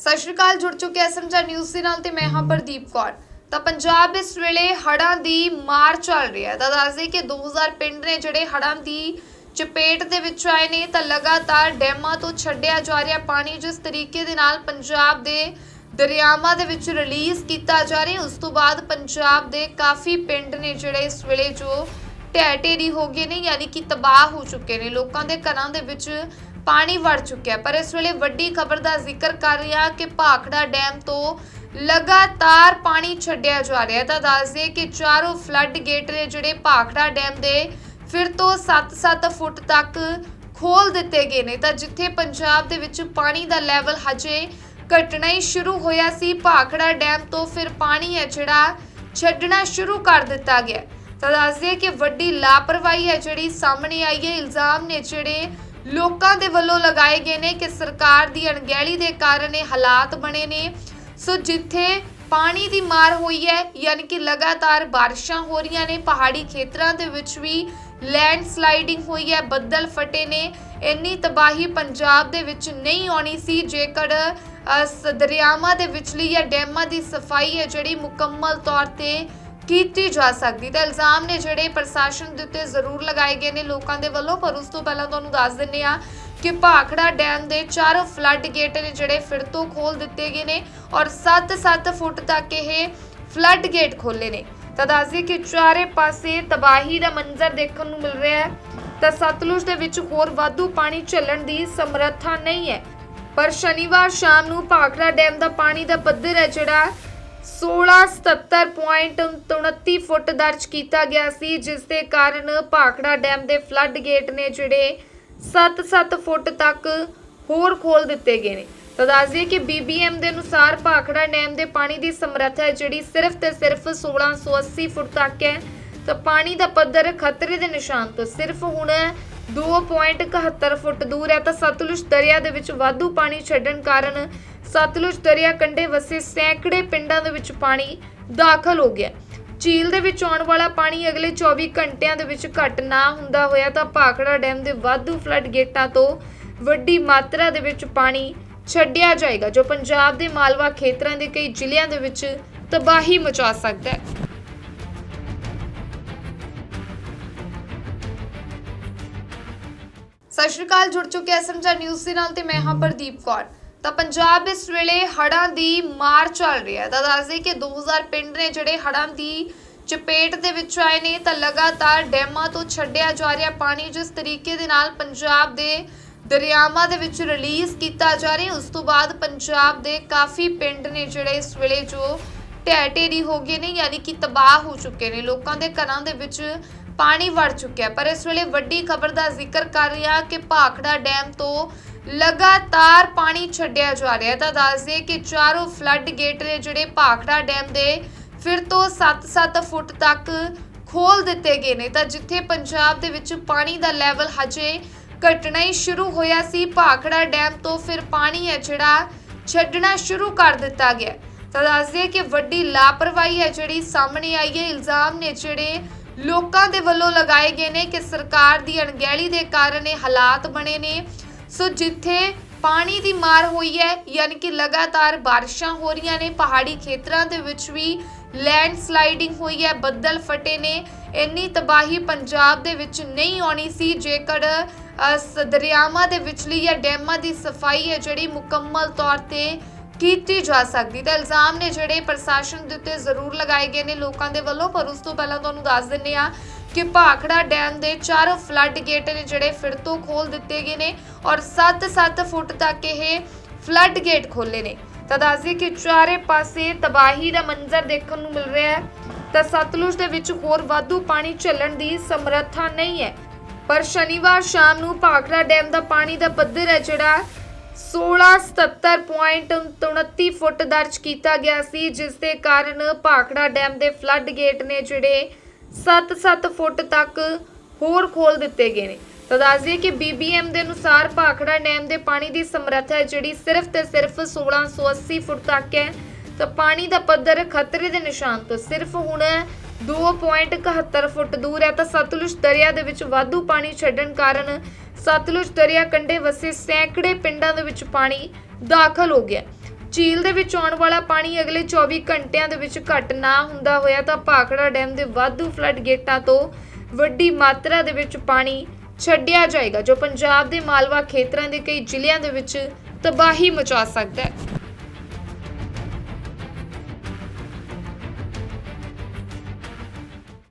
ਸਤਿ ਸ਼੍ਰੀ ਅਕਾਲ ਜੁੜ ਚੁੱਕੇ ਐਸਐਮਜੀ ਨਿਊਜ਼ ਦੇ ਨਾਲ ਤੇ ਮੈਂ ਹਾਂ ਪ੍ਰਦੀਪ ਕੌਰ। ਤਾਂ ਪੰਜਾਬ ਇਸ ਵੇਲੇ ਹੜ੍ਹਾਂ ਦੀ ਮਾਰ ਚੱਲ ਰਹੀ ਹੈ। ਤਾਂ ਦੱਸਦੇ ਕਿ 2000 ਪਿੰਡ ਨੇ ਜਿਹੜੇ ਹੜ੍ਹਾਂ ਦੀ ਚਪੇਟ ਦੇ ਵਿੱਚ ਆਏ ਨੇ, ਤਾਂ ਲਗਾਤਾਰ ਡੈਮਾਂ ਤੋਂ ਛੱਡਿਆ ਜਾ ਰਿਹਾ ਪਾਣੀ ਜਿਸ ਤਰੀਕੇ ਦੇ ਨਾਲ ਪੰਜਾਬ ਦੇ ਦਰਿਆਵਾਂ ਦੇ ਵਿੱਚ ਰਿਲੀਜ਼ ਕੀਤਾ ਜਾ ਰਿਹਾ ਉਸ ਤੋਂ ਬਾਅਦ ਪੰਜਾਬ ਦੇ ਕਾਫੀ ਪਿੰਡ ਨੇ ਜਿਹੜੇ ਇਸ ਵੇਲੇ ਜੋ ਢਹਿ ਢੇਰੀ ਹੋ ਗਏ ਨੇ, ਯਾਨੀ ਕਿ ਤਬਾਹ ਹੋ ਚੁੱਕੇ ਨੇ। ਲੋਕਾਂ ਦੇ ਘਰਾਂ ਦੇ ਵਿੱਚ ਪਾਣੀ ਵੜ ਚੁੱਕਿਆ ਪਰ ਇਸ ਵੇਲੇ ਵੱਡੀ ਖਬਰ ਦਾ ਜ਼ਿਕਰ ਕਰ ਰਿਹਾ ਕਿ ਭਾਖੜਾ ਡੈਮ ਤੋਂ ਲਗਾਤਾਰ ਪਾਣੀ ਛੱਡਿਆ ਜਾ ਰਿਹਾ ਹੈ। ਤਾਂ ਦੱਸਦੇ ਕਿ ਚਾਰੋਂ ਫਲੱਡ ਗੇਟ ਨੇ ਜਿਹੜੇ ਭਾਖੜਾ ਡੈਮ ਦੇ ਫਿਰ ਤੋਂ 7-7 ਫੁੱਟ ਤੱਕ ਖੋਲ ਦਿੱਤੇ ਗਏ ਨੇ। ਤਾਂ ਜਿੱਥੇ ਪੰਜਾਬ ਦੇ ਵਿੱਚ ਪਾਣੀ ਦਾ ਲੈਵਲ ਹਜੇ ਘਟਣਾ ਹੀ ਸ਼ੁਰੂ ਹੋਇਆ ਸੀ, ਭਾਖੜਾ ਡੈਮ ਤੋਂ ਫਿਰ ਪਾਣੀ ਹੈ ਜਿਹੜਾ ਛੱਡਣਾ ਸ਼ੁਰੂ ਕਰ ਦਿੱਤਾ ਗਿਆ ਤਾਂ ਦੱਸਦੇ ਕਿ ਵੱਡੀ ਲਾਪਰਵਾਹੀ ਹੈ ਜਿਹੜੀ ਸਾਹਮਣੇ ਆਈ ਹੈ। ਇਲਜ਼ਾਮ ਨੇ ਜਿਹੜੇ ਲੋਕਾਂ ਦੇ ਵੱਲੋਂ ਲਗਾਏ ਗਏ ਨੇ ਕਿ ਸਰਕਾਰ ਦੀ ਅਣਗਹਿਲੀ ਦੇ ਕਾਰਨ ਇਹ ਹਾਲਾਤ ਬਣੇ ਨੇ। ਸੋ ਜਿੱਥੇ ਪਾਣੀ ਦੀ ਮਾਰ ਹੋਈ ਹੈ, ਯਾਨੀ ਕਿ ਲਗਾਤਾਰ ਬਾਰਿਸ਼ਾਂ ਹੋ ਰਹੀਆਂ ਨੇ, ਪਹਾੜੀ ਖੇਤਰਾਂ ਦੇ ਵਿੱਚ ਵੀ ਲੈਂਡ ਸਲਾਈਡਿੰਗ ਹੋਈ ਹੈ, ਬੱਦਲ ਫਟੇ ਨੇ। ਇੰਨੀ ਤਬਾਹੀ ਪੰਜਾਬ ਦੇ ਵਿੱਚ ਨਹੀਂ ਆਉਣੀ ਸੀ, ਜੇਕਰ ਸ- ਦਰਿਆਵਾਂ ਦੇ ਵਿਚਲੀ ਜਾਂ ਡੈਮਾਂ ਦੀ ਸਫ਼ਾਈ ਹੈ, ਜਿਹੜੀ ਮੁਕੰਮਲ ਤੌਰ ਤੇ ਕੀਤੀ ਜਾ ਸਕਦੀ ਤਾਂ ਇਲਜ਼ਾਮ ਨੇ ਜਿਹੜੇ ਪ੍ਰਸ਼ਾਸਨ ਦੇ ਉੱਤੇ ਜ਼ਰੂਰ ਲਗਾਏ ਗਏ ਨੇ ਲੋਕਾਂ ਦੇ ਵੱਲੋਂ, ਪਰ ਉਸ ਤੋਂ ਪਹਿਲਾਂ ਤੁਹਾਨੂੰ ਦੱਸ ਦਿੰਨੇ ਆ ਕਿ ਭਾਖੜਾ ਡੈਮ ਦੇ ਚਾਰੋਂ ਫਲੱਡ ਗੇਟ ਨੇ ਜਿਹੜੇ ਫਿਰ ਤੋਂ ਖੋਲ ਦਿੱਤੇ ਗਏ ਨੇ ਔਰ 7-7 ਫੁੱਟ ਤੱਕ ਇਹ ਫਲੱਡ ਗੇਟ ਖੋਲੇ ਨੇ। ਤਾਂ ਦੱਸਦੀ ਕਿ ਚਾਰੇ ਪਾਸੇ ਤਬਾਹੀ ਦਾ ਮੰਜ਼ਰ ਦੇਖਣ ਨੂੰ ਮਿਲ ਰਿਹਾ ਹੈ। ਤਾਂ ਸਤਲੁਜ ਦੇ ਵਿੱਚ ਹੋਰ ਵਾਧੂ ਪਾਣੀ ਚੱਲਣ ਦੀ ਸਮਰੱਥਾ ਨਹੀਂ ਹੈ। ਪਰ ਸ਼ਨੀਵਾਰ ਸ਼ਾਮ ਨੂੰ ਭਾਖੜਾ ਡੈਮ ਦਾ ਪਾਣੀ ਦਾ ਪੱਧਰ ਹੈ ਜਿਹੜਾ 1677.29 ਫੁੱਟ ਦਰਜ ਕੀਤਾ ਗਿਆ ਸੀ, ਜਿਸ ਦੇ ਕਾਰਨ ਭਾਖੜਾ ਡੈਮ ਦੇ ਫਲੱਡ ਗੇਟ ਨੇ ਜਿਹੜੇ 7-7 ਫੁੱਟ ਤੱਕ ਹੋਰ ਖੋਲ ਦਿੱਤੇ ਗਏ ਨੇ। ਤਾਂ ਦੱਸ ਦਈਏ ਕਿ BBM ਦੇ ਅਨੁਸਾਰ ਭਾਖੜਾ ਡੈਮ ਦੇ ਪਾਣੀ ਦੀ ਸਮਰੱਥਾ ਹੈ, ਜਿਹੜੀ ਸਿਰਫ ਤੇ ਸਿਰਫ 1680 ਫੁੱਟ ਤੱਕ ਹੈ। ਤਾਂ ਪਾਣੀ ਦਾ ਪੱਧਰ ਖਤਰੇ ਦੇ ਨਿਸ਼ਾਨ ਤੋਂ ਸਿਰਫ ਹੁਣ 2.71 ਫੁੱਟ ਦੂਰ ਹੈ। ਤਾਂ ਸਤਲੁਜ ਦਰਿਆ ਦੇ ਵਿੱਚ ਵਾਧੂ ਪਾਣੀ ਛੱਡਣ ਕਾਰਨ ਸਤਲੁਜ ਦਰਿਆ ਕੰਢੇ ਵਸੇ ਸੈਂਕੜੇ ਪਿੰਡਾਂ ਦੇ ਵਿੱਚ ਪਾਣੀ ਦਾਖਲ ਹੋ ਗਿਆ। ਝੀਲ ਦੇ ਵਿੱਚ ਆਉਣ ਵਾਲਾ ਪਾਣੀ ਅਗਲੇ 24 ਘੰਟਿਆਂ ਦੇ ਵਿੱਚ ਘਟ ਨਾ ਹੁੰਦਾ ਹੋਇਆ ਤਾਂ ਭਾਖੜਾ ਡੈਮ ਦੇ ਵਾਧੂ ਫਲੱਡ ਗੇਟਾਂ ਤੋਂ ਵੱਡੀ ਮਾਤਰਾ ਦੇ ਵਿੱਚ ਪਾਣੀ ਛੱਡਿਆ ਜਾਏਗਾ, ਜੋ ਪੰਜਾਬ ਦੇ ਮਾਲਵਾ ਖੇਤਰਾਂ ਦੇ ਕਈ ਜ਼ਿਲ੍ਹਿਆਂ ਦੇ ਵਿੱਚ ਤਬਾਹੀ ਮਚਾ ਸਕਦਾ ਹੈ। ਸਤਿ ਸ਼੍ਰੀ ਅਕਾਲ, ਜੁੜ ਚੁੱਕੇ ਐਸਐਮਜੀ ਨਿਊਜ਼ ਦੇ ਨਾਲ ਤੇ ਮੈਂ ਹਾਂ ਪ੍ਰਦੀਪ ਕੌਰ। ਤਾਂ ਪੰਜਾਬ ਇਸ ਵੇਲੇ ਹੜ੍ਹਾਂ ਦੀ ਮਾਰ ਚੱਲ ਰਹੀ ਹੈ। ਤਾਂ ਦੱਸਦੇ ਕਿ 2000 ਪਿੰਡ ਨੇ ਜਿਹੜੇ ਹੜ੍ਹਾਂ ਦੀ ਚਪੇਟ ਦੇ ਵਿੱਚ ਆਏ ਨੇ, ਤਾਂ ਲਗਾਤਾਰ ਡੈਮਾਂ ਤੋਂ ਛੱਡਿਆ ਜਾ ਰਿਹਾ ਪਾਣੀ, ਜਿਸ ਤਰੀਕੇ ਦੇ ਨਾਲ ਪੰਜਾਬ ਦੇ ਦਰਿਆਵਾਂ ਦੇ ਵਿੱਚ ਰਿਲੀਜ਼ ਕੀਤਾ ਜਾ ਰਿਹਾ ਉਸ ਤੋਂ ਬਾਅਦ ਪੰਜਾਬ ਦੇ ਕਾਫੀ ਪਿੰਡ ਨੇ ਜਿਹੜੇ ਇਸ ਵੇਲੇ ਜੋ ਢਹਿ ਢੇਰੀ ਹੋ ਗਏ ਨੇ, ਯਾਨੀ ਕਿ ਤਬਾਹ ਹੋ ਚੁੱਕੇ ਨੇ। ਲੋਕਾਂ ਦੇ ਘਰਾਂ ਦੇ ਵਿੱਚ ਪਾਣੀ ਵੜ ਚੁੱਕਿਆ ਪਰ ਇਸ ਵੇਲੇ ਵੱਡੀ ਖਬਰ ਦਾ ਜ਼ਿਕਰ ਕਰ ਰਿਹਾ ਕਿ ਭਾਖੜਾ ਡੈਮ ਤੋਂ ਲਗਾਤਾਰ ਪਾਣੀ ਛੱਡਿਆ ਜਾ ਰਿਹਾ ਹੈ। ਤਾਂ ਦੱਸਦੇ ਕਿ ਚਾਰੋਂ ਫਲੱਡ ਗੇਟ ਨੇ ਜਿਹੜੇ ਭਾਖੜਾ ਡੈਮ ਦੇ ਫਿਰ ਤੋਂ 7-7 ਫੁੱਟ ਤੱਕ ਖੋਲ ਦਿੱਤੇ ਗਏ ਨੇ। ਤਾਂ ਜਿੱਥੇ ਪੰਜਾਬ ਦੇ ਵਿੱਚ ਪਾਣੀ ਦਾ ਲੈਵਲ ਹਜੇ ਘਟਣਾ ਹੀ ਸ਼ੁਰੂ ਹੋਇਆ ਸੀ, ਭਾਖੜਾ ਡੈਮ ਤੋਂ ਫਿਰ ਪਾਣੀ ਹੈ ਜਿਹੜਾ ਛੱਡਣਾ ਸ਼ੁਰੂ ਕਰ ਦਿੱਤਾ ਗਿਆ ਤਾਂ ਦੱਸਦੇ ਕਿ ਵੱਡੀ ਲਾਪਰਵਾਹੀ ਹੈ ਜਿਹੜੀ ਸਾਹਮਣੇ ਆਈ ਹੈ। ਇਲਜ਼ਾਮ ਨੇ ਜਿਹੜੇ ਲੋਕਾਂ ਦੇ ਵੱਲੋਂ ਲਗਾਏ ਗਏ ਨੇ ਕਿ ਸਰਕਾਰ ਦੀ ਅਣਗਹਿਲੀ ਦੇ ਕਾਰਨ ਇਹ ਹਾਲਾਤ ਬਣੇ ਨੇ। ਸੋ ਜਿੱਥੇ ਪਾਣੀ ਦੀ ਮਾਰ ਹੋਈ ਹੈ, ਯਾਨੀ ਕਿ ਲਗਾਤਾਰ ਬਾਰਿਸ਼ਾਂ ਹੋ ਰਹੀਆਂ ਨੇ, ਪਹਾੜੀ ਖੇਤਰਾਂ ਦੇ ਵਿੱਚ ਵੀ ਲੈਂਡਸਲਾਈਡਿੰਗ ਹੋਈ ਹੈ, ਬੱਦਲ ਫਟੇ ਨੇ। ਇੰਨੀ ਤਬਾਹੀ ਪੰਜਾਬ ਦੇ ਵਿੱਚ ਨਹੀਂ ਆਉਣੀ ਸੀ, ਜੇਕਰ ਸ- ਦਰਿਆਵਾਂ ਦੇ ਵਿਚਲੀ ਜਾਂ ਡੈਮਾਂ ਦੀ ਸਫ਼ਾਈ ਹੈ, ਜਿਹੜੀ ਮੁਕੰਮਲ ਤੌਰ ਤੇ ਕੀਤੀ ਜਾ ਸਕਦੀ। ਤਾਂ ਇਲਜ਼ਾਮ ਨੇ ਜਿਹੜੇ ਪ੍ਰਸ਼ਾਸਨ ਦੇ ਉੱਤੇ ਜ਼ਰੂਰ ਲਗਾਏ ਗਏ ਨੇ ਲੋਕਾਂ ਦੇ ਵੱਲੋਂ, ਪਰ ਉਸ ਤੋਂ ਪਹਿਲਾਂ ਤੁਹਾਨੂੰ ਦੱਸ ਦਿੰਨੇ ਆ ਕਿ ਭਾਖੜਾ ਡੈਮ ਦੇ ਚਾਰੋਂ ਫਲੱਡ ਗੇਟ ਨੇ ਜਿਹੜੇ ਫਿਰ ਤੋਂ ਖੋਲ ਦਿੱਤੇ ਗਏ ਨੇ ਔਰ 7-7 ਫੁੱਟ ਤੱਕ ਇਹ ਫਲੱਡ ਗੇਟ ਖੋਲੇ ਨੇ। ਤਾਂ ਦੱਸਦੇ ਕਿ ਚਾਰੇ ਪਾਸੇ ਤਬਾਹੀ ਦਾ ਮੰਜ਼ਰ ਦੇਖਣ ਨੂੰ ਮਿਲ ਰਿਹਾ ਹੈ। ਤਾਂ ਸਤਲੁਜ ਦੇ ਵਿੱਚ ਹੋਰ ਵਾਧੂ ਪਾਣੀ ਚੱਲਣ ਦੀ ਸਮਰੱਥਾ ਨਹੀਂ ਹੈ। ਪਰ ਸ਼ਨੀਵਾਰ ਸ਼ਾਮ ਨੂੰ ਭਾਖੜਾ ਡੈਮ ਦਾ ਪਾਣੀ ਦਾ ਪੱਧਰ ਹੈ ਜਿਹੜਾ 1677.29 ਫੁੱਟ ਦਰਜ ਕੀਤਾ ਗਿਆ ਸੀ, ਜਿਸ ਦੇ ਕਾਰਨ ਭਾਖੜਾ ਡੈਮ ਦੇ ਫਲੱਡ ਗੇਟ ਨੇ ਜਿਹੜੇ 7-7 ਫੁੱਟ ਤੱਕ ਹੋਰ ਖੋਲ ਦਿੱਤੇ ਗਏ ਨੇ। ਤਾਂ ਦੱਸ ਦਈਏ ਕਿ BBM ਦੇ ਅਨੁਸਾਰ ਭਾਖੜਾ ਡੈਮ ਦੇ ਪਾਣੀ ਦੀ ਸਮਰੱਥਾ ਹੈ, ਜਿਹੜੀ ਸਿਰਫ ਤੇ ਸਿਰਫ 1680 ਫੁੱਟ ਤੱਕ ਹੈ। ਤਾਂ ਪਾਣੀ ਦਾ ਪੱਧਰ ਖਤਰੇ ਦੇ ਨਿਸ਼ਾਨ ਤੋਂ ਸਿਰਫ ਹੁਣ 2.71 ਫੁੱਟ ਦੂਰ ਹੈ। ਤਾਂ ਸਤਲੁਜ ਦਰਿਆ ਦੇ ਵਿੱਚ ਵਾਧੂ ਪਾਣੀ ਛੱਡਣ ਕਾਰਨ ਸਤਲੁਜ ਦਰਿਆ ਕੰਢੇ ਵਸੇ ਸੈਂਕੜੇ ਪਿੰਡਾਂ ਦੇ ਵਿੱਚ ਪਾਣੀ ਦਾਖਲ ਹੋ ਗਿਆ। ਝੀਲ ਦੇ ਵਿੱਚ ਆਉਣ ਵਾਲਾ ਪਾਣੀ ਅਗਲੇ 24 ਘੰਟਿਆਂ ਦੇ ਵਿੱਚ ਘਟ ਨਾ ਹੁੰਦਾ ਹੋਇਆ ਤਾਂ ਭਾਖੜਾ ਡੈਮ ਦੇ ਵਾਧੂ ਫਲੱਡ ਗੇਟਾਂ ਤੋਂ ਵੱਡੀ ਮਾਤਰਾ ਦੇ ਵਿੱਚ ਪਾਣੀ ਛੱਡਿਆ ਜਾਏਗਾ, ਜੋ ਪੰਜਾਬ ਦੇ ਮਾਲਵਾ ਖੇਤਰਾਂ ਦੇ ਕਈ ਜ਼ਿਲ੍ਹਿਆਂ ਦੇ ਵਿੱਚ ਤਬਾਹੀ ਮਚਾ ਸਕਦਾ ਹੈ।